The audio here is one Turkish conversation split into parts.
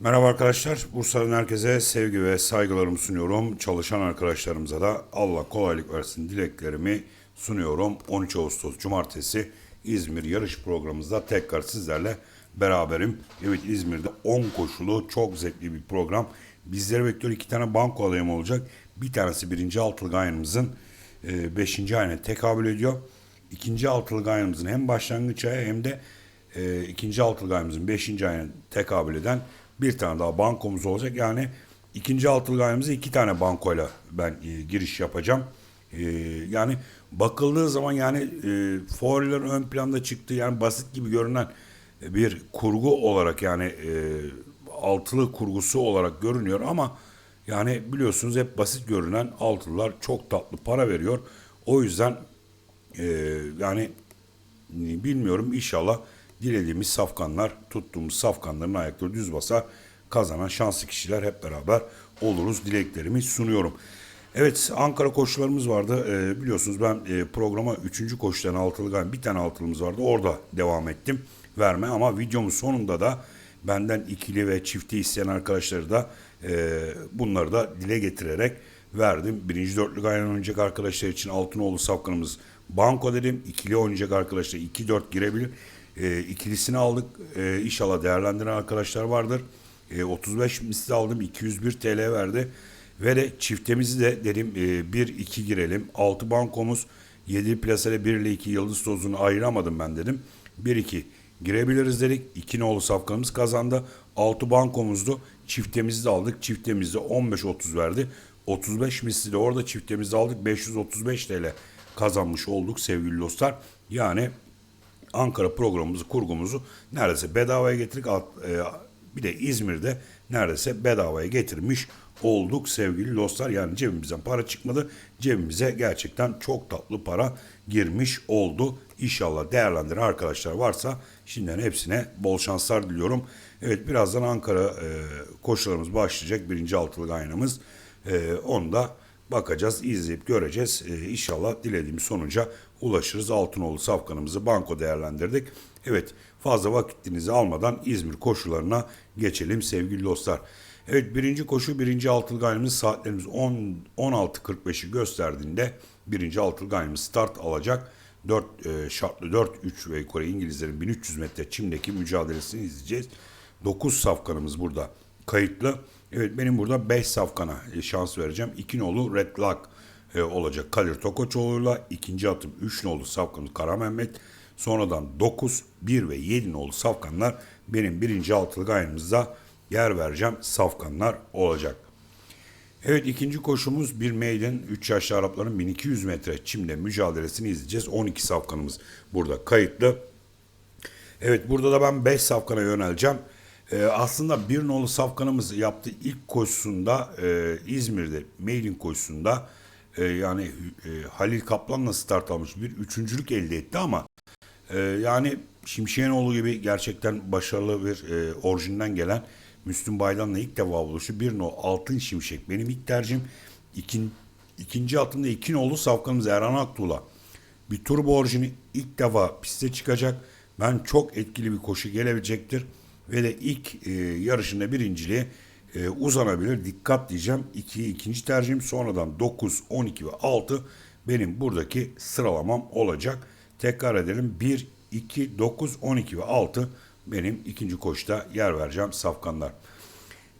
Merhaba arkadaşlar. Bursa'dan herkese sevgi ve saygılarımı sunuyorum. Çalışan arkadaşlarımıza da Allah kolaylık versin dileklerimi sunuyorum. 13 Ağustos Cumartesi İzmir yarış programımızda tekrar sizlerle beraberim. Evet İzmir'de 10 koşulu çok zevkli bir program. Bizleri bekliyor iki tane banko adayım olacak. Bir tanesi birinci altılı ayınımızın 5. ayına tekabül ediyor. İkinci altılı ayımızın hem başlangıç ayı hem de e, ikinci altılı ayımızın 5. ayına tekabül eden bir tane daha bankomuz olacak. Yani ikinci altılı iki tane bankoyla ben e, giriş yapacağım. E, yani bakıldığı zaman yani e, favorilerin ön planda çıktığı yani basit gibi görünen bir kurgu olarak yani e, altılı kurgusu olarak görünüyor ama yani biliyorsunuz hep basit görünen altılılar çok tatlı para veriyor. O yüzden e, yani bilmiyorum inşallah dilediğimiz safkanlar, tuttuğumuz safkanların ayakları düz basa kazanan şanslı kişiler hep beraber oluruz dileklerimi sunuyorum. Evet Ankara koşularımız vardı. Ee, biliyorsunuz ben e, programa 3. koşudan altılı bir tane altılımız vardı. Orada devam ettim verme ama videomun sonunda da benden ikili ve çifti isteyen arkadaşları da e, bunları da dile getirerek verdim. Birinci dörtlük aynen oynayacak arkadaşlar için Altınoğlu safkanımız banko dedim. İkili oynayacak arkadaşlar 2-4 girebilir. E, ikilisini aldık. E, inşallah değerlendiren arkadaşlar vardır. E, 35 misli aldım. 201 TL verdi. Ve de çiftemizi de dedim e, 1-2 girelim. 6 bankomuz 7 plasayla 1 ile 2 yıldız tozunu ayıramadım ben dedim. 1-2 girebiliriz dedik. 2 nolu safkanımız kazandı. 6 bankomuzdu. Çiftemizi de aldık. Çiftemizde 15-30 verdi. 35 misli de orada çiftemizde aldık. 535 TL kazanmış olduk sevgili dostlar. Yani Ankara programımızı, kurgumuzu neredeyse bedavaya getirdik. E, Bir de İzmir'de neredeyse bedavaya getirmiş olduk sevgili dostlar. Yani cebimizden para çıkmadı. Cebimize gerçekten çok tatlı para girmiş oldu. İnşallah değerlendiren arkadaşlar varsa şimdiden hepsine bol şanslar diliyorum. Evet birazdan Ankara e, koşularımız başlayacak. Birinci altılı aynamız. E, onu da bakacağız, izleyip göreceğiz. E, inşallah dilediğimiz sonuca ulaşırız. Altınoğlu safkanımızı banko değerlendirdik. Evet fazla vakitinizi almadan İzmir koşularına geçelim sevgili dostlar. Evet birinci koşu birinci altılı gayrımız saatlerimiz 10 16.45'i gösterdiğinde birinci altılı gayrımız start alacak. 4 e, şartlı 4 3 ve yukarı İngilizlerin 1300 metre çimdeki mücadelesini izleyeceğiz. 9 safkanımız burada kayıtlı. Evet benim burada 5 safkana e, şans vereceğim. 2 nolu Red Lock e, olacak Kadir Tokoçoğlu'yla. ikinci atım 3 nolu safkanımız Kara Mehmet. Sonradan 9, 1 ve 7 nolu safkanlar benim birinci altılı gayrımızda yer vereceğim safkanlar olacak. Evet ikinci koşumuz bir maiden 3 yaşlı Arapların 1200 metre çimde mücadelesini izleyeceğiz. 12 safkanımız burada kayıtlı. Evet burada da ben 5 safkana yöneleceğim. Ee, aslında bir nolu safkanımız yaptığı ilk koşusunda e, İzmir'de maiden koşusunda e, yani e, Halil Kaplan'la start almış bir üçüncülük elde etti ama e, yani Şimşekenoğlu gibi gerçekten başarılı bir e, orijinden gelen Müslüm Baydan'la ilk defa buluşu. Bir no altın şimşek benim ilk tercihim. İkin, ikinci atımda iki nolu safkanımız Erhan Aktuğ'la. Bir turbo orijini ilk defa piste çıkacak. Ben çok etkili bir koşu gelebilecektir. Ve de ilk e, yarışında birinciliğe e, uzanabilir. Dikkat diyeceğim. 2 ikinci tercihim. Sonradan 9, 12 ve 6 benim buradaki sıralamam olacak. Tekrar edelim. 1, 2, 9, 12 ve 6 benim ikinci koşuda yer vereceğim safkanlar.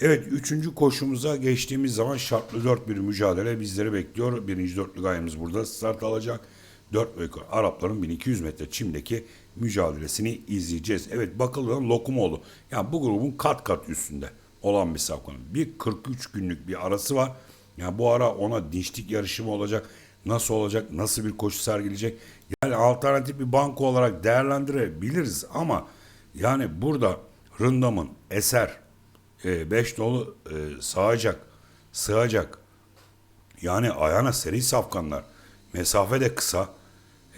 Evet üçüncü koşumuza geçtiğimiz zaman şartlı dört bir mücadele bizleri bekliyor. Birinci dörtlü gayemiz burada start alacak. Dört ve Arapların 1200 metre çimdeki mücadelesini izleyeceğiz. Evet bakıldığında Lokumoğlu. Yani bu grubun kat kat üstünde olan bir safkan. Bir 43 günlük bir arası var. Yani bu ara ona dinçlik yarışı mı olacak? Nasıl olacak? Nasıl bir koşu sergileyecek? Yani alternatif bir banko olarak değerlendirebiliriz ama yani burada Rındam'ın eser 5 dolu e, sığacak, sığacak. Yani ayağına seri safkanlar. Mesafe de kısa.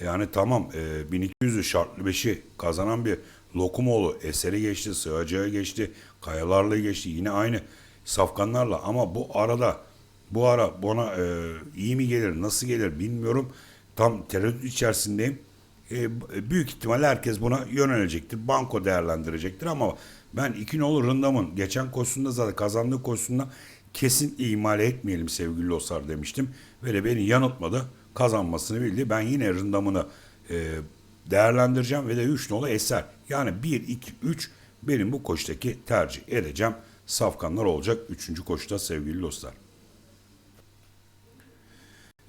Yani tamam e, 1200'ü şartlı beşi kazanan bir Lokumoğlu eseri geçti, sığacağı geçti, kayalarla geçti. Yine aynı safkanlarla ama bu arada bu ara bana e, iyi mi gelir, nasıl gelir bilmiyorum. Tam tereddüt içerisindeyim. e, büyük ihtimalle herkes buna yönelecektir. Banko değerlendirecektir ama ben iki nolu Rındam'ın geçen koşusunda zaten kazandığı koşusunda kesin ihmal etmeyelim sevgili dostlar demiştim. Ve de beni yanıltmadı. Kazanmasını bildi. Ben yine Rındam'ını e, değerlendireceğim ve de 3 nolu Eser. Yani 1, 2, 3 benim bu koştaki tercih edeceğim. Safkanlar olacak 3. koşuda sevgili dostlar.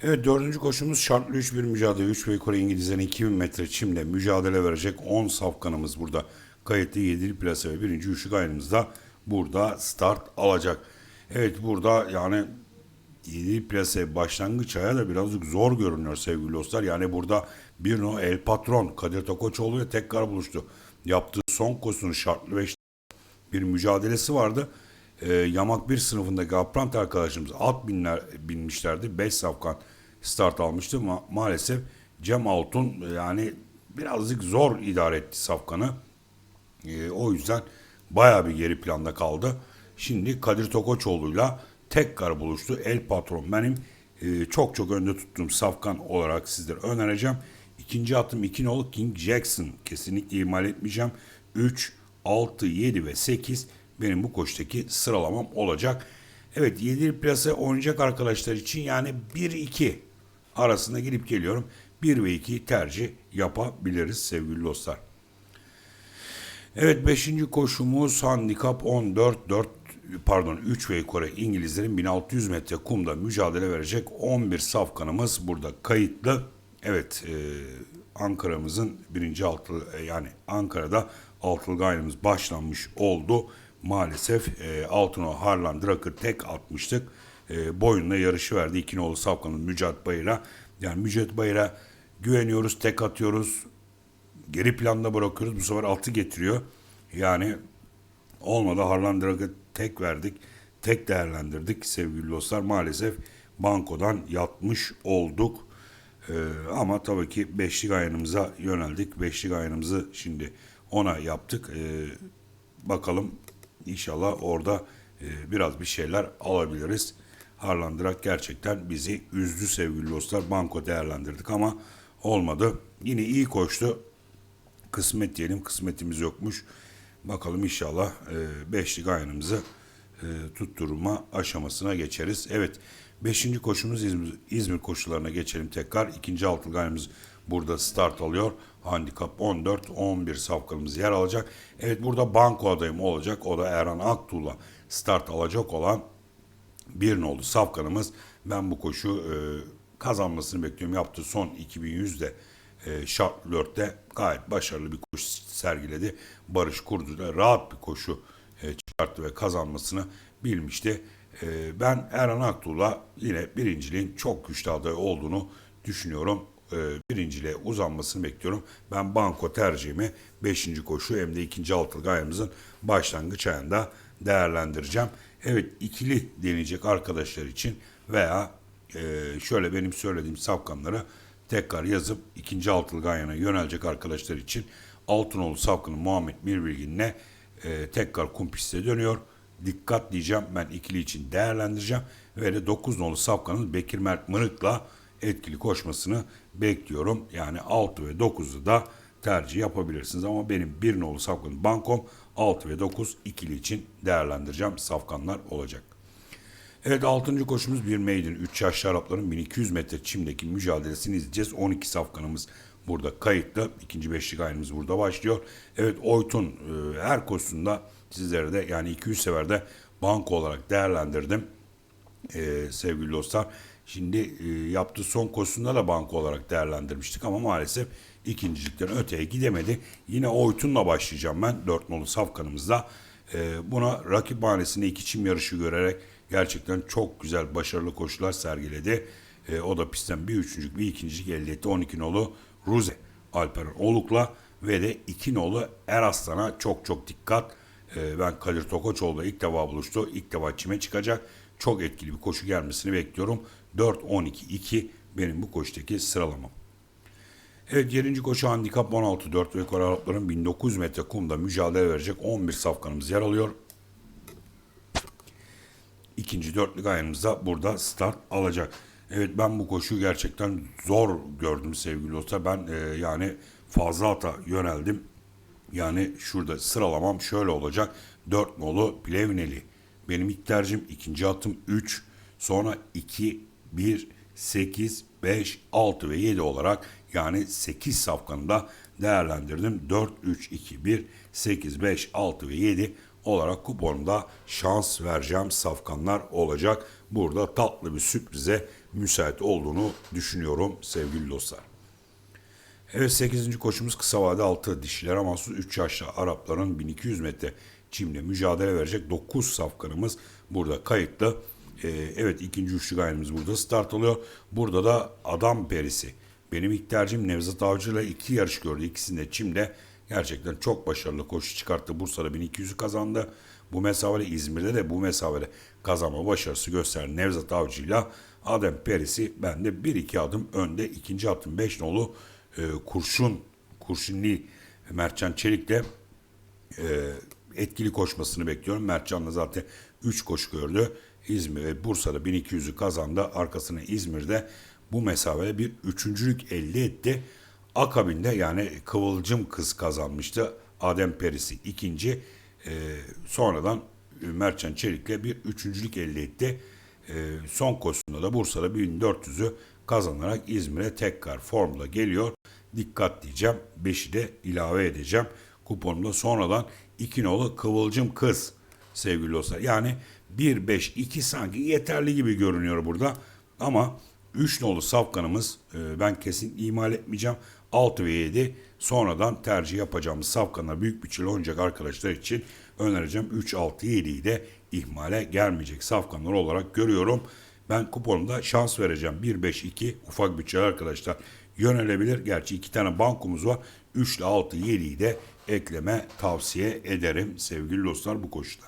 Evet dördüncü koşumuz şartlı 3 bir mücadele. 3 ve yukarı İngilizlerin 2000 metre çimle mücadele verecek 10 safkanımız burada. Kayıtlı 7'li plase ve birinci üçlük ayrımızda burada start alacak. Evet burada yani 7'li plase başlangıç aya da birazcık zor görünüyor sevgili dostlar. Yani burada bir no El Patron Kadir Tokoçoğlu ile tekrar buluştu. Yaptığı son koşusunun şartlı 5 bir mücadelesi vardı. Ee, Yamak bir sınıfındaki Aprant arkadaşımız at binler, binmişlerdi. 5 safkan start almıştı ama maalesef Cem Altun yani birazcık zor idare etti safkanı. Ee, o yüzden bayağı bir geri planda kaldı. Şimdi Kadir Tokoçoğlu'yla tekrar buluştu. El Patron benim e, çok çok önde tuttuğum safkan olarak sizlere önereceğim. İkinci atım 2 nolu King Jackson. Kesinlikle ihmal etmeyeceğim. 3, 6, 7 ve 8 benim bu koştaki sıralamam olacak. Evet 7 plase oynayacak arkadaşlar için yani 1-2 arasında girip geliyorum. 1 ve 2 tercih yapabiliriz sevgili dostlar. Evet 5. koşumuz handikap 14 4 pardon 3 ve yukarı İngilizlerin 1600 metre kumda mücadele verecek 11 safkanımız burada kayıtlı. Evet e, Ankara'mızın birinci altı e, yani Ankara'da altılı gayrımız başlanmış oldu. Maalesef e, Altuno Harlan Drak'ı tek atmıştık. E, boyunla yarışı verdi. İki nolu Safkan'ın Mücahit Bayır'a. Yani Mücahit Bayır'a güveniyoruz, tek atıyoruz. Geri planda bırakıyoruz. Bu sefer altı getiriyor. Yani olmadı Harlan Drak'ı tek verdik. Tek değerlendirdik sevgili dostlar. Maalesef bankodan yatmış olduk. Ee, ama tabii ki beşlik ayınımıza yöneldik. Beşlik ayınımızı şimdi ona yaptık. Ee, bakalım inşallah orada e, biraz bir şeyler alabiliriz. Harlandırak gerçekten bizi üzdü sevgili dostlar. Banko değerlendirdik ama olmadı. Yine iyi koştu. Kısmet diyelim. Kısmetimiz yokmuş. Bakalım inşallah e, beşlik ayınımızı e, tutturma aşamasına geçeriz. Evet. Beşinci koşumuz İzmir, İzmir koşularına geçelim tekrar. İkinci altılı ayımız burada start alıyor. Handikap 14, 11 safkanımız yer alacak. Evet burada banko adayım olacak. O da Erhan Aktuğ'la start alacak olan bir nolu safkanımız. Ben bu koşu e, kazanmasını bekliyorum. Yaptığı son 2100'de e, Charlotte'de gayet başarılı bir koşu sergiledi. Barış Kurdu da rahat bir koşu e, çıkarttı ve kazanmasını bilmişti. E, ben Erhan Aktuğ'la yine birinciliğin çok güçlü aday olduğunu düşünüyorum. E, birinciliğe uzanmasını bekliyorum. Ben banko tercihimi 5. koşu hem de 2. altılı ayımızın başlangıç ayında değerlendireceğim. Evet ikili deneyecek arkadaşlar için veya e, şöyle benim söylediğim safkanlara tekrar yazıp ikinci altılı ganyana yönelecek arkadaşlar için Altınoğlu Safkan'ın Muhammed Mirbilgin'le e, tekrar kumpiste dönüyor. Dikkat diyeceğim ben ikili için değerlendireceğim ve de 9 nolu Safkan'ın Bekir Mert Mırık'la etkili koşmasını bekliyorum. Yani 6 ve 9'u da tercih yapabilirsiniz ama benim 1 nolu Safkan'ın bankom 6 ve 9 ikili için değerlendireceğim safkanlar olacak. Evet 6. koşumuz bir maiden. 3 yaşlı Arapların 1200 metre çimdeki mücadelesini izleyeceğiz. 12 safkanımız burada kayıtlı. İkinci beşlik ayımız burada başlıyor. Evet Oytun e, her koşusunda sizlere de yani 200 seferde banko olarak değerlendirdim. E, sevgili dostlar. Şimdi e, yaptığı son koşusunda da banko olarak değerlendirmiştik ama maalesef ikincilikten öteye gidemedi. Yine Oytun'la başlayacağım ben. 4 nolu safkanımızda. E, buna rakip hanesinde iki çim yarışı görerek gerçekten çok güzel başarılı koşular sergiledi. E, o da pistten bir üçüncülük bir ikincilik elde etti. 12 nolu Ruze Alperen Oluk'la ve de 2 nolu Eraslan'a çok çok dikkat. E, ben Kadir Tokoçoğlu'la ilk defa buluştu. İlk defa çime çıkacak. Çok etkili bir koşu gelmesini bekliyorum. 4-12-2 benim bu koşudaki sıralamam. Evet 7. koşu handikap 16 4 ve Arapların 1900 metre kumda mücadele verecek 11 safkanımız yer alıyor. İkinci dörtlük ayımızda burada start alacak. Evet ben bu koşuyu gerçekten zor gördüm sevgili dostlar. Ben e, yani fazla ata yöneldim. Yani şurada sıralamam şöyle olacak. 4 nolu Plevneli. Benim ilk tercihim ikinci atım 3. Sonra 2, 1, 8, 5, 6 ve 7 olarak yani 8 safkanı da değerlendirdim. 4, 3, 2, 1, 8, 5, 6 ve 7 olarak kuponumda şans vereceğim safkanlar olacak. Burada tatlı bir sürprize müsait olduğunu düşünüyorum sevgili dostlar. Evet 8. koşumuz kısa vade 6 dişilere mahsus 3 yaşlı Arapların 1200 metre çimle mücadele verecek 9 safkanımız burada kayıtlı. Ee, evet ikinci üçlü gayrımız burada start alıyor. Burada da adam perisi. Benim ilk tercihim Nevzat Avcı ile iki yarış gördü. İkisinde çimde gerçekten çok başarılı koşu çıkarttı. Bursa'da 1200'ü kazandı. Bu mesafede İzmir'de de bu mesafede kazanma başarısı gösteren Nevzat Avcı ile Adem Perisi bende 1-2 adım önde. ikinci atım 5 nolu e, kurşun kurşunli Mertcan Çelik'le e, etkili koşmasını bekliyorum. Mertcan'la zaten 3 koşu gördü. İzmir ve Bursa'da 1200'ü kazandı. Arkasına İzmir'de bu mesafede bir üçüncülük elde etti. Akabinde yani Kıvılcım Kız kazanmıştı. Adem Perisi ikinci. E, sonradan Mertcan Çelik'le bir üçüncülük elde etti. E, son koşusunda da Bursa'da 1400'ü kazanarak İzmir'e tekrar formla geliyor. Dikkat diyeceğim. 5'i de ilave edeceğim. Kuponumda sonradan 2 nolu Kıvılcım Kız sevgili dostlar. Yani 1, 5, 2 sanki yeterli gibi görünüyor burada. Ama 3 nolu safkanımız e, ben kesin imal etmeyeceğim. 6 ve 7 sonradan tercih yapacağımız safkanlar büyük bütçeli oynayacak arkadaşlar için önereceğim. 3, 6, 7'yi de ihmale gelmeyecek safkanlar olarak görüyorum. Ben kuponumda şans vereceğim. 1, 5, 2 ufak bütçeli arkadaşlar yönelebilir. Gerçi iki tane bankumuz var. 3 ile 6, 7'yi de ekleme tavsiye ederim sevgili dostlar bu koşuda.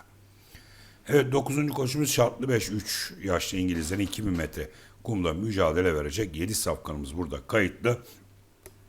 Evet 9. koşumuz şartlı 5 3 yaşlı İngilizlerin 2000 metre kumda mücadele verecek 7 safkanımız burada kayıtlı.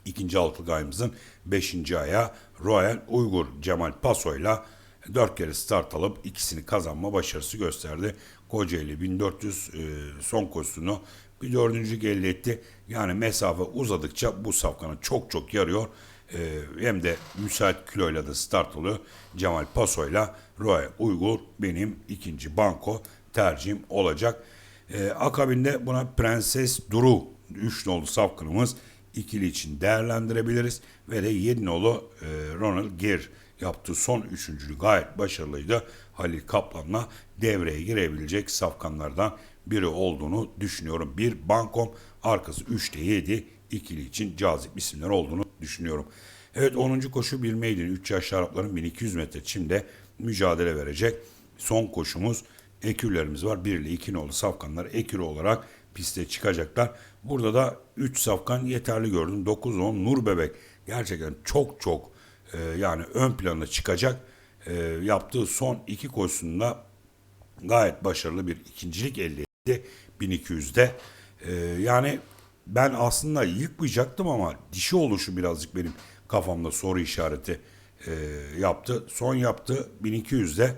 İkinci altı ayımızın 5. aya Royal Uygur Cemal Paso'yla 4 kere start alıp ikisini kazanma başarısı gösterdi. Kocaeli 1400 e, son koşusunu bir dördüncülük elde etti. Yani mesafe uzadıkça bu safkanı çok çok yarıyor. E, hem de müsait kiloyla da start alıyor. Cemal Paso'yla Roy Uygur benim ikinci banko tercihim olacak. E, akabinde buna Prenses Duru 3 nolu safkanımız ikili için değerlendirebiliriz. Ve de 7 nolu e, Ronald Gir yaptığı son üçüncülü gayet başarılıydı. Halil Kaplan'la devreye girebilecek safkanlardan biri olduğunu düşünüyorum. Bir bankom arkası 3'te 7 ikili için cazip isimler olduğunu düşünüyorum. Evet 10. koşu bir maiden 3 yaşlı Arapların 1200 metre çimde mücadele verecek. Son koşumuz ekürlerimiz var. 1 ile 2 nolu safkanlar ekür olarak piste çıkacaklar. Burada da 3 safkan yeterli gördüm. 9-10 Nur Bebek gerçekten çok çok e, yani ön plana çıkacak. E, yaptığı son iki koşusunda gayet başarılı bir ikincilik elde etti 1200'de. E, yani ben aslında yıkmayacaktım ama dişi oluşu birazcık benim kafamda soru işareti e, yaptı. Son yaptı 1200'de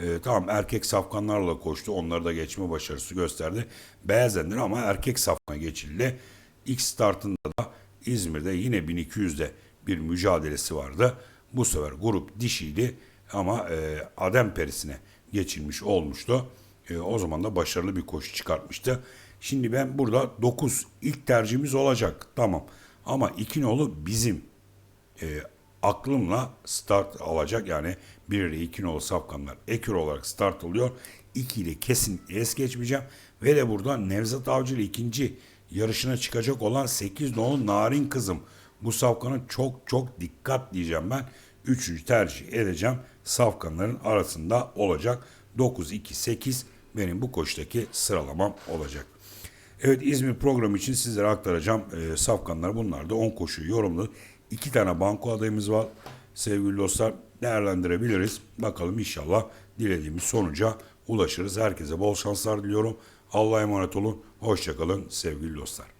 e, tamam erkek safkanlarla koştu. Onları da geçme başarısı gösterdi. Beyazendir ama erkek safkan geçildi. İlk startında da İzmir'de yine 1200'de bir mücadelesi vardı. Bu sefer grup dişiydi ama e, Adem Perisi'ne geçilmiş olmuştu. E, o zaman da başarılı bir koşu çıkartmıştı. Şimdi ben burada 9 ilk tercihimiz olacak. Tamam. Ama iki nolu bizim e, aklımla start alacak. Yani 1 ile 2 nolu safkanlar ekür olarak start oluyor. 2 ile kesin es geçmeyeceğim. Ve de burada Nevzat Avcı ile ikinci yarışına çıkacak olan 8 nolu Narin Kızım. Bu safkanın çok çok dikkat diyeceğim ben. Üçüncü tercih edeceğim. Safkanların arasında olacak. 9-2-8 benim bu koşudaki sıralamam olacak. Evet İzmir programı için sizlere aktaracağım e, safkanlar. Bunlar da 10 koşuyu yorumlu. İki tane banko adayımız var. Sevgili dostlar değerlendirebiliriz. Bakalım inşallah dilediğimiz sonuca ulaşırız. Herkese bol şanslar diliyorum. Allah'a emanet olun. Hoşçakalın sevgili dostlar.